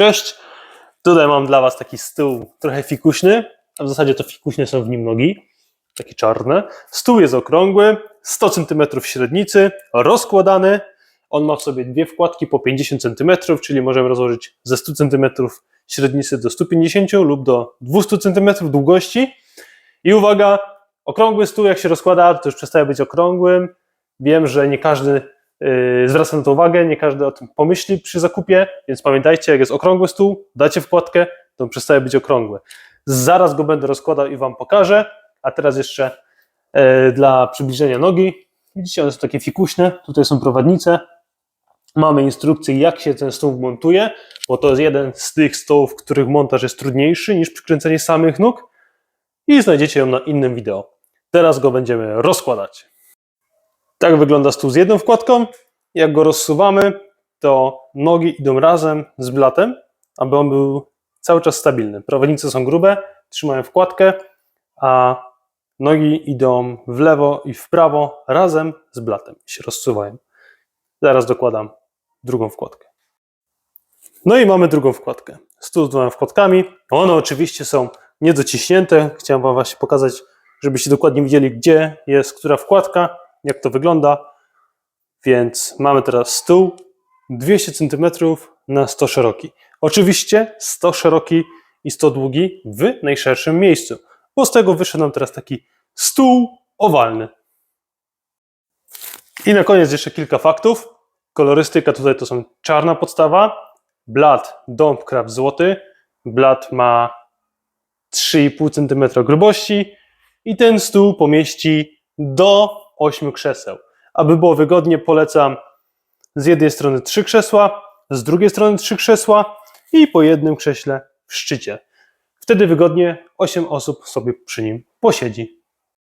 Cześć! Tutaj mam dla Was taki stół trochę fikuśny, a w zasadzie to fikuśne są w nim nogi, takie czarne. Stół jest okrągły, 100 cm średnicy, rozkładany. On ma w sobie dwie wkładki po 50 cm, czyli możemy rozłożyć ze 100 cm średnicy do 150 lub do 200 cm długości. I uwaga, okrągły stół jak się rozkłada, to już przestaje być okrągłym. Wiem, że nie każdy zwracam na to uwagę, nie każdy o tym pomyśli przy zakupie, więc pamiętajcie, jak jest okrągły stół, dacie wkładkę, to on przestaje być okrągły. Zaraz go będę rozkładał i Wam pokażę, a teraz jeszcze yy, dla przybliżenia nogi. Widzicie, one są takie fikuśne, tutaj są prowadnice. Mamy instrukcję, jak się ten stół montuje, bo to jest jeden z tych stołów, których montaż jest trudniejszy niż przykręcenie samych nóg i znajdziecie ją na innym wideo. Teraz go będziemy rozkładać. Tak wygląda stół z jedną wkładką. Jak go rozsuwamy, to nogi idą razem z blatem, aby on był cały czas stabilny. Prowadnice są grube, trzymają wkładkę, a nogi idą w lewo i w prawo razem z blatem się rozsuwają. Zaraz dokładam drugą wkładkę. No i mamy drugą wkładkę. Stół z dwoma wkładkami. One oczywiście są niedociśnięte. Chciałem Wam właśnie pokazać, żebyście dokładnie widzieli, gdzie jest która wkładka jak to wygląda. Więc mamy teraz stół 200 cm na 100 szeroki. Oczywiście 100 szeroki i 100 długi w najszerszym miejscu, bo z tego wyszedł nam teraz taki stół owalny. I na koniec jeszcze kilka faktów. Kolorystyka tutaj to są czarna podstawa, blat Domcraft złoty, blat ma 3,5 cm grubości i ten stół pomieści do 8 krzeseł. Aby było wygodnie, polecam z jednej strony 3 krzesła, z drugiej strony 3 krzesła i po jednym krześle w szczycie. Wtedy wygodnie 8 osób sobie przy nim posiedzi.